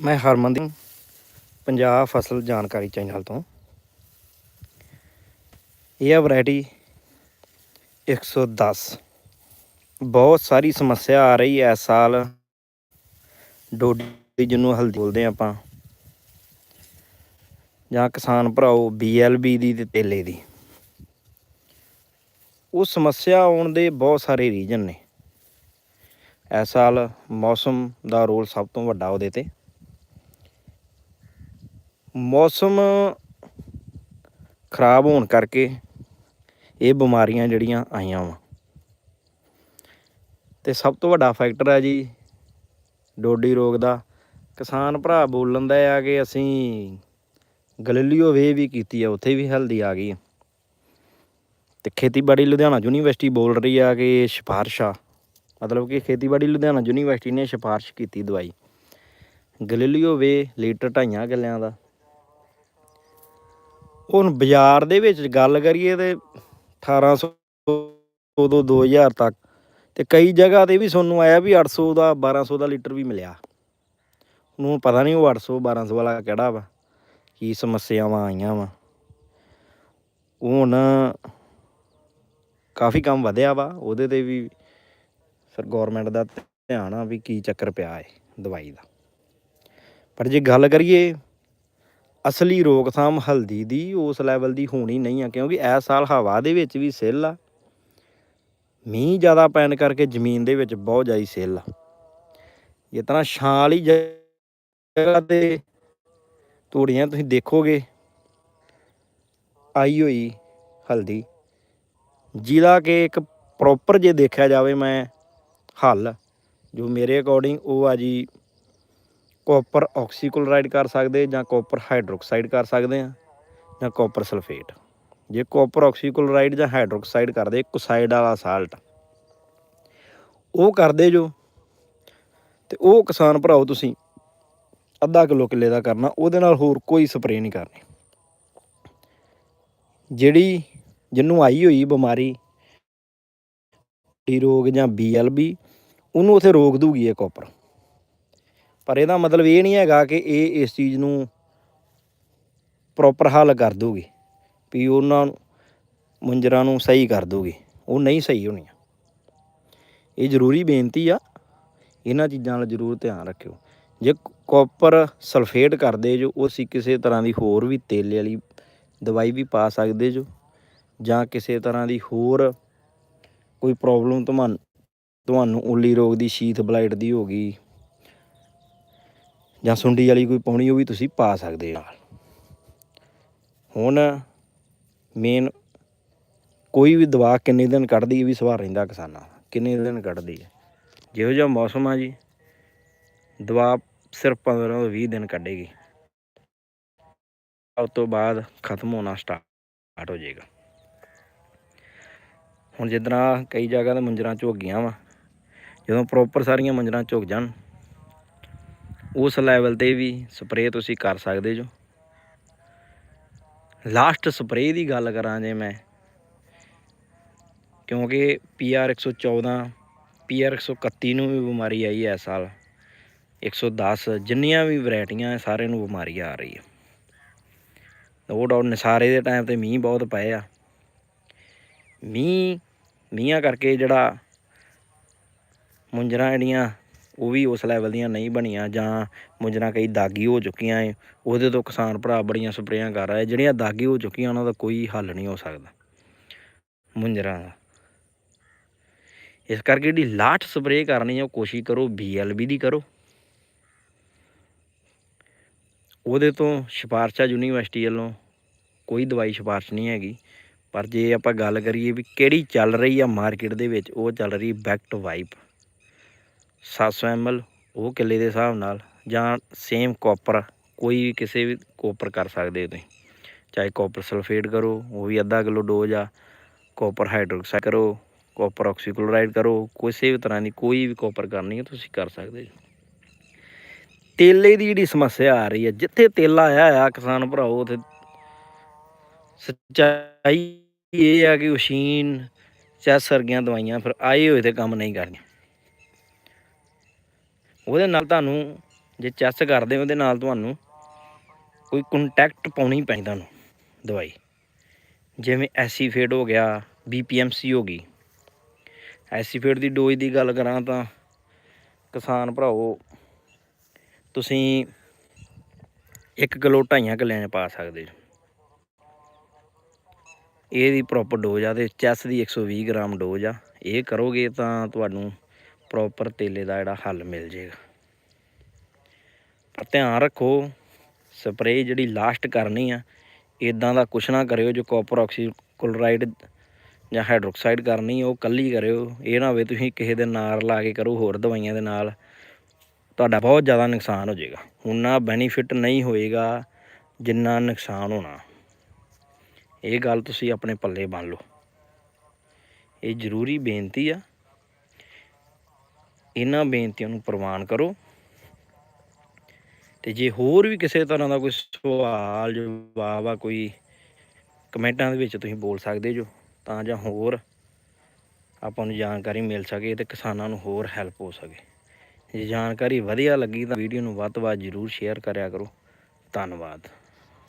ਮੈਂ ਹਰਮਨਦੀਪ ਪੰਜਾਬ ਫਸਲ ਜਾਣਕਾਰੀ ਚੈਨਲ ਤੋਂ। ਇਹ ਆ ਵੈਰਾਈਟੀ 110 ਬਹੁਤ ਸਾਰੀ ਸਮੱਸਿਆ ਆ ਰਹੀ ਹੈ ਇਸ ਸਾਲ। ਡੋਡੀ ਜਿਹਨੂੰ ਹਲਦੀ ਬੋਲਦੇ ਹਾਂ ਆਪਾਂ। ਜਾਂ ਕਿਸਾਨ ਭਰਾਓ BLB ਦੀ ਤੇ ਤੇਲੇ ਦੀ। ਉਹ ਸਮੱਸਿਆ ਆਉਣ ਦੇ ਬਹੁਤ ਸਾਰੇ ਰੀਜਨ ਨੇ। ਇਸ ਸਾਲ ਮੌਸਮ ਦਾ ਰੋਲ ਸਭ ਤੋਂ ਵੱਡਾ ਉਹਦੇ ਤੇ। ਮੌਸਮ ਖਰਾਬ ਹੋਣ ਕਰਕੇ ਇਹ ਬਿਮਾਰੀਆਂ ਜਿਹੜੀਆਂ ਆਈਆਂ ਵਾ। ਤੇ ਸਭ ਤੋਂ ਵੱਡਾ ਫੈਕਟਰ ਹੈ ਜੀ ਡੋਡੀ ਰੋਗ ਦਾ। ਕਿਸਾਨ ਭਰਾ ਬੋਲਣ ਦਾ ਆ ਕਿ ਅਸੀਂ ਗਲਲੀਓ ਵੇ ਵੀ ਕੀਤੀ ਆ, ਉੱਥੇ ਵੀ ਹਲਦੀ ਆ ਗਈ ਆ। ਤੇ ਖੇਤੀਬਾੜੀ ਲੁਧਿਆਣਾ ਯੂਨੀਵਰਸਿਟੀ ਬੋਲ ਰਹੀ ਆ ਕਿ ਇਹ ਸਿਫਾਰਿਸ਼ ਆ। ਮਤਲਬ ਕਿ ਖੇਤੀਬਾੜੀ ਲੁਧਿਆਣਾ ਯੂਨੀਵਰਸਿਟੀ ਨੇ ਸਿਫਾਰਿਸ਼ ਕੀਤੀ ਦਵਾਈ। ਗਲਲੀਓ ਵੇ ਲੀਟਰ ਢਾਈਆਂ ਗੱਲਿਆਂ ਦਾ। ਹੁਣ ਬਾਜ਼ਾਰ ਦੇ ਵਿੱਚ ਗੱਲ ਕਰੀਏ ਤੇ 1800 ਤੋਂ 2000 ਤੱਕ ਤੇ ਕਈ ਜਗ੍ਹਾ ਤੇ ਵੀ ਤੁਹਾਨੂੰ ਆਇਆ ਵੀ 800 ਦਾ 1200 ਦਾ ਲੀਟਰ ਵੀ ਮਿਲਿਆ। ਹੁਣ ਪਤਾ ਨਹੀਂ ਉਹ 800 1200 ਵਾਲਾ ਕਿਹੜਾ ਵਾ, ਕੀ ਸਮੱਸਿਆਵਾਂ ਆਈਆਂ ਵਾ। ਹੁਣ ਕਾਫੀ ਕੰਮ ਵਧਿਆ ਵਾ, ਉਹਦੇ ਤੇ ਵੀ ਸਰ ਗਵਰਨਮੈਂਟ ਦਾ ਧਿਆਨ ਆ ਵੀ ਕੀ ਚੱਕਰ ਪਿਆ ਹੈ ਦਵਾਈ ਦਾ। ਪਰ ਜੇ ਗੱਲ ਕਰੀਏ ਅਸਲੀ ਰੋਕਥਾਮ ਹਲਦੀ ਦੀ ਉਸ ਲੈਵਲ ਦੀ ਹੋਣੀ ਨਹੀਂ ਆ, ਕਿਉਂਕਿ ਇਸ ਸਾਲ ਹਵਾ ਦੇ ਵਿੱਚ ਵੀ ਸਿੱਲ ਆ। ਮੀਂਹ ਜ਼ਿਆਦਾ ਪੈਣ ਕਰਕੇ ਜ਼ਮੀਨ ਦੇ ਵਿੱਚ ਬਹੁਤ ਜ਼ਿਆਦਾ ਸਿੱਲ ਆ। ਜਿਸ ਤਰ੍ਹਾਂ ਛਾਂ ਵਾਲੀ ਜਗ੍ਹਾ ਤੇ ਤੂੜੀਆਂ ਤੁਸੀਂ ਦੇਖੋਗੇ, ਆਈ ਹੋਈ ਹਲਦੀ। ਜਿਹਦਾ ਕਿ ਇੱਕ ਪ੍ਰੋਪਰ ਜੇ ਦੇਖਿਆ ਜਾਵੇ ਮੈਂ ਹੱਲ, ਜੋ ਮੇਰੇ ਅਕੋਰਡਿੰਗ ਉਹ ਆ ਜੀ ਕਾਪਰ ਆਕਸੀਕਲੋਰਾਈਡ ਕਰ ਸਕਦੇ ਜਾਂ ਕਾਪਰ ਹਾਈਡਰੋਕਸਾਈਡ ਕਰ ਸਕਦੇ ਆ ਜਾਂ ਕਾਪਰ ਸਲਫੇਟ ਜੇ ਕਾਪਰ ਆਕਸੀਕਲੋਰਾਈਡ ਜਾਂ ਹਾਈਡਰੋਕਸਾਈਡ ਕਰਦੇ ਕੁਸਾਈਡ ਵਾਲਾ ਸਾਲਟ ਉਹ ਕਰਦੇ ਜੋ ਤੇ ਉਹ ਕਿਸਾਨ ਭਰਾਓ ਤੁਸੀਂ ਅੱਧਾ ਕਿਲੋ ਕਿੱਲੇ ਦਾ ਕਰਨਾ, ਉਹਦੇ ਨਾਲ ਹੋਰ ਕੋਈ ਸਪਰੇਅ ਨਹੀਂ ਕਰਨੀ। ਜਿਹੜੀ ਜਿਹਨੂੰ ਆਈ ਹੋਈ ਬਿਮਾਰੀ ਟੀ ਰੋਗ ਜਾਂ BLB ਉਹਨੂੰ ਉਥੇ ਰੋਕ ਦੂਗੀ ਇਹ ਕਾਪਰ ਪਰ ਇਹਦਾ ਮਤਲਬ ਇਹ ਨਹੀਂ ਹੈਗਾ ਕਿ ਇਹ ਇਸ ਚੀਜ਼ ਨੂੰ ਪ੍ਰੋਪਰ ਹੱਲ ਕਰ ਦੂਗੀ ਵੀ ਉਹਨਾਂ ਨੂੰ, ਮੁੰਜਰਾਂ ਨੂੰ ਸਹੀ ਕਰ ਦੂਗੀ ਉਹ ਨਹੀਂ ਸਹੀ ਹੋਣੀਆਂ। ਇਹ ਜ਼ਰੂਰੀ ਬੇਨਤੀ ਆ, ਇਹਨਾਂ ਚੀਜ਼ਾਂ ਨਾਲ ਜ਼ਰੂਰ ਧਿਆਨ ਰੱਖਿਓ। ਜੇ ਕਾਪਰ ਸਲਫੇਟ ਕਰਦੇ ਜੋ, ਉਹ ਅਸੀਂ ਕਿਸੇ ਤਰ੍ਹਾਂ ਦੀ ਹੋਰ ਵੀ ਤੇਲੇ ਵਾਲੀ ਦਵਾਈ ਵੀ ਪਾ ਸਕਦੇ ਜੋ, ਜਾਂ ਕਿਸੇ ਤਰ੍ਹਾਂ ਦੀ ਹੋਰ ਕੋਈ ਪ੍ਰੋਬਲਮ ਤੁਹਾਨੂੰ ਤੁਹਾਨੂੰ ਉੱਲੀ ਰੋਗ ਦੀ ਸ਼ੀਥ ਬਲਾਈਟ ਦੀ ਹੋ ਗਈ ਜਾਂ ਸੁੰਡੀ ਵਾਲੀ ਕੋਈ ਪਾਉਣੀ ਉਹ ਵੀ ਤੁਸੀਂ ਪਾ ਸਕਦੇ ਹੋ ਹੁਣ ਮੇਨ ਕੋਈ ਵੀ ਦਵਾ ਕਿੰਨੇ ਦਿਨ ਕੱਢਦੀ ਇਹ ਵੀ ਸਵਾਲ ਰਹਿੰਦਾ ਕਿਸਾਨਾਂ ਕਿੰਨੇ ਦਿਨ ਕੱਢਦੀ ਹੈ। ਜਿਹੋ ਜਿਹਾ ਮੌਸਮ ਆ ਜੀ, ਦਵਾ ਸਿਰਫ 15 ਤੋਂ 20 ਦਿਨ ਕੱਢੇਗੀ। ਉਸ ਤੋਂ ਬਾਅਦ ਖਤਮ ਹੋਣਾ ਸਟਾਰਟ ਹੋ ਜਾਏਗਾ। ਹੁਣ ਜਿੱਦਾਂ ਕਈ ਜਗ੍ਹਾ ਤੇ ਮੰਜਰਾਂ ਝੁਕ ਗਈਆਂ ਵਾ, ਜਦੋਂ ਪ੍ਰੋਪਰ ਸਾਰੀਆਂ ਮੰਜਰਾਂ ਝੁੱਕ ਜਾਣ ਉਸ ਲੈਵਲ ਤੇ ਵੀ ਸਪਰੇਅ ਤੁਸੀਂ ਕਰ ਸਕਦੇ ਜੋ। ਲਾਸਟ ਸਪਰੇਅ ਦੀ ਗੱਲ ਕਰਾਂ ਜੇ ਮੈਂ, ਕਿਉਂਕਿ PR 114 PR 131 ਨੂੰ ਵੀ ਬਿਮਾਰੀ ਆਈ ਹੈ ਇਸ ਸਾਲ। 110 ਜਿੰਨੀਆਂ ਵੀ ਵੈਰਾਈਟੀਆਂ ਹੈ ਸਾਰਿਆਂ ਨੂੰ ਬਿਮਾਰੀ ਆ ਰਹੀ ਹੈ ਨੋ ਡਾਊਟ ਨਸਾਰੇ ਦੇ ਟਾਈਮ ਤੇ ਮੀਂਹ ਬਹੁਤ ਪਏ ਆ। ਮੀਂਹ, ਮੀਂਹਾਂ ਕਰਕੇ ਜਿਹੜਾ ਮੁੰਜਰਾਂ ਜਿਹੜੀਆਂ ਉਹ ਵੀ ਉਸ ਲੈਵਲ ਦੀਆਂ ਨਹੀਂ ਬਣੀਆਂ ਜਾਂ ਮੁੰਜਰਾਂ ਕਈ ਦਾਗੀ ਹੋ ਚੁੱਕੀਆਂ ਏ, ਉਹਦੇ ਤੋਂ ਕਿਸਾਨ ਭਰਾ ਬੜੀਆਂ ਸਪਰੇਆਂ ਕਰ ਰਹੇ, ਜਿਹੜੀਆਂ ਦਾਗੀ ਹੋ ਚੁੱਕੀਆਂ ਉਹਨਾਂ ਦਾ ਕੋਈ ਹੱਲ ਨਹੀਂ ਹੋ ਸਕਦਾ। ਮੁੰਜਰਾਂ ਦਾ। ਇਸ ਕਰਕੇ ਜਿਹੜੀ ਲਾਟ ਸਪਰੇਅ ਕਰਨੀ ਹੈ ਉਹ ਕੋਸ਼ਿਸ਼ ਕਰੋ BLB ਦੀ ਕਰੋ। ਉਹਦੇ ਤੋਂ ਸਿਫਾਰਸ਼ਾ ਯੂਨੀਵਰਸਿਟੀ ਵੱਲੋਂ ਕੋਈ ਦਵਾਈ ਸਿਫਾਰਸ਼ ਨਹੀਂ ਹੈਗੀ, ਪਰ ਜੇ ਆਪਾਂ ਗੱਲ ਕਰੀਏ ਵੀ ਕਿਹੜੀ ਚੱਲ ਰਹੀ ਆ ਮਾਰਕੀਟ ਦੇ ਵਿੱਚ, ਉਹ ਚੱਲ ਰਹੀ ਬੈਕਟ ਵਾਈਪ 700 ml ਉਹ ਕਿੱਲੇ ਦੇ ਹਿਸਾਬ ਨਾਲ ਜਾਂ ਸੇਮ ਕਾਪਰ ਕੋਈ ਵੀ ਕਿਸੇ ਵੀ ਕਾਪਰ ਕਰ ਸਕਦੇ ਹੋ ਤੁਸੀਂ। ਚਾਹੇ ਕਾਪਰ ਸਲਫੇਟ ਕਰੋ, ਉਹ ਵੀ ਅੱਧਾ ਕਿਲੋ ਡੋਜ਼ ਆ। ਕਾਪਰ ਹਾਈਡਰੋਕਸਾਈਡ ਕਰੋ ਕਾਪਰ ਆਕਸੀਕਲੋਰਾਈਡ ਕਰੋ, ਕਿਸੇ ਵੀ ਤਰ੍ਹਾਂ ਦੀ ਕੋਈ ਵੀ ਕਾਪਰ ਕਰਨੀ ਹੈ ਤੁਸੀਂ ਕਰ ਸਕਦੇ ਹੋ। ਤੇਲੇ ਦੀ ਜਿਹੜੀ ਸਮੱਸਿਆ ਆ ਰਹੀ ਹੈ, ਜਿੱਥੇ ਤੇਲਾ ਆਇਆ ਆ ਕਿਸਾਨ ਭਰਾਓ ਉਥੇ ਸੱਚਾਈ ਇਹ ਆ ਕਿ ਮਸ਼ੀਨ ਚੈਸ ਵਰਗੀਆਂ ਦਵਾਈਆਂ ਫਿਰ ਆਏ ਹੋਏ ਤੇ ਕੰਮ ਨਹੀਂ ਕਰਨੀਆਂ। ਉਹਦੇ ਨਾਲ ਤੁਹਾਨੂੰ, ਜੇ ਚੈਸ ਕਰਦੇ ਉਹਦੇ ਨਾਲ ਤੁਹਾਨੂੰ ਕੋਈ ਕੰਟੈਕਟ ਪਾਉਣੀ ਪੈਂਦੀ ਤੁਹਾਨੂੰ ਦਵਾਈ। ਜਿਵੇਂ ਐਸੀਫੇਡ ਹੋ ਗਿਆ ਬੀਪੀਐਮਸੀ ਹੋ ਗਈ। ਐਸੀਫੇਡ ਦੀ ਡੋਜ਼ ਦੀ ਗੱਲ ਕਰਾਂ ਤਾਂ ਕਿਸਾਨ ਭਰਾਓ ਤੁਸੀਂ 1 ਕਿਲੋ ਢਾਈਆਂ ਕਿੱਲਿਆਂ 'ਚ ਪਾ ਸਕਦੇ ਹੋ। ਇਹਦੀ ਪ੍ਰੋਪਰ ਡੋਜ਼ ਆ ਤੇ ਚੈਸ ਦੀ 120 ਗ੍ਰਾਮ ਡੋਜ਼ ਆ। ਇਹ ਕਰੋਗੇ ਤਾਂ ਤੁਹਾਨੂੰ ਪ੍ਰੋਪਰ ਤੇਲੇ ਦਾ ਜਿਹੜਾ ਹੱਲ ਮਿਲ ਜੇਗਾ। ਪਰ ਧਿਆਨ ਰੱਖੋ ਸਪਰੇਅ ਜਿਹੜੀ ਲਾਸਟ ਕਰਨੀ ਆ ਇਦਾਂ ਦਾ ਕੁਛ ਨਾ ਕਰਿਓ ਜੋ ਕਾਪਰ ਆਕਸੀਕਲੋਰਾਈਡ ਜਾਂ ਹਾਈਡਰੋਕਸਾਈਡ ਕਰਨੀ, ਉਹ ਕੱਲੀ ਕਰਿਓ। ਇਹ ਨਾ ਹੋਵੇ ਤੁਸੀਂ ਕਿਸੇ ਦੇ ਨਾਲ ਲਾ ਕੇ ਕਰੋ, ਹੋਰ ਦਵਾਈਆਂ ਦੇ ਨਾਲ, ਤੁਹਾਡਾ ਬਹੁਤ ਜ਼ਿਆਦਾ ਨੁਕਸਾਨ ਹੋ ਜਾਏਗਾ ਉਨਾ ਬੈਨੀਫਿਟ ਨਹੀਂ ਹੋਏਗਾ, ਜਿੰਨਾ ਨੁਕਸਾਨ ਹੋਣਾ। ਇਹ ਗੱਲ ਤੁਸੀਂ ਆਪਣੇ ਪੱਲੇ ਬੰਨ ਲਓ। ਇਹ ਜ਼ਰੂਰੀ ਬੇਨਤੀ ਆ। ਇਹਨਾਂ ਬੇਨਤੀਆਂ ਨੂੰ ਪ੍ਰਵਾਨ ਕਰੋ। ਤੇ ਜੇ ਹੋਰ ਵੀ ਕਿਸੇ ਤਰ੍ਹਾਂ ਦਾ ਕੋਈ ਸਵਾਲ, ਜਵਾਬ ਆ, ਕੋਈ ਕਮੈਂਟਾਂ ਦੇ ਵਿੱਚ ਤੁਸੀਂ ਬੋਲ ਸਕਦੇ ਜੋ, ਤਾਂ ਜਾਂ ਹੋਰ ਆਪਾਂ ਨੂੰ ਜਾਣਕਾਰੀ ਮਿਲ ਸਕੇ ਤੇ ਕਿਸਾਨਾਂ ਨੂੰ ਹੋਰ ਹੈਲਪ ਹੋ ਸਕੇ। ਜੇ ਜਾਣਕਾਰੀ ਵਧੀਆ ਲੱਗੀ ਤਾਂ ਵੀਡੀਓ ਨੂੰ ਵੱਧ ਤੋਂ ਵੱਧ ਜ਼ਰੂਰ ਸ਼ੇਅਰ ਕਰਿਆ ਕਰੋ। ਧੰਨਵਾਦ।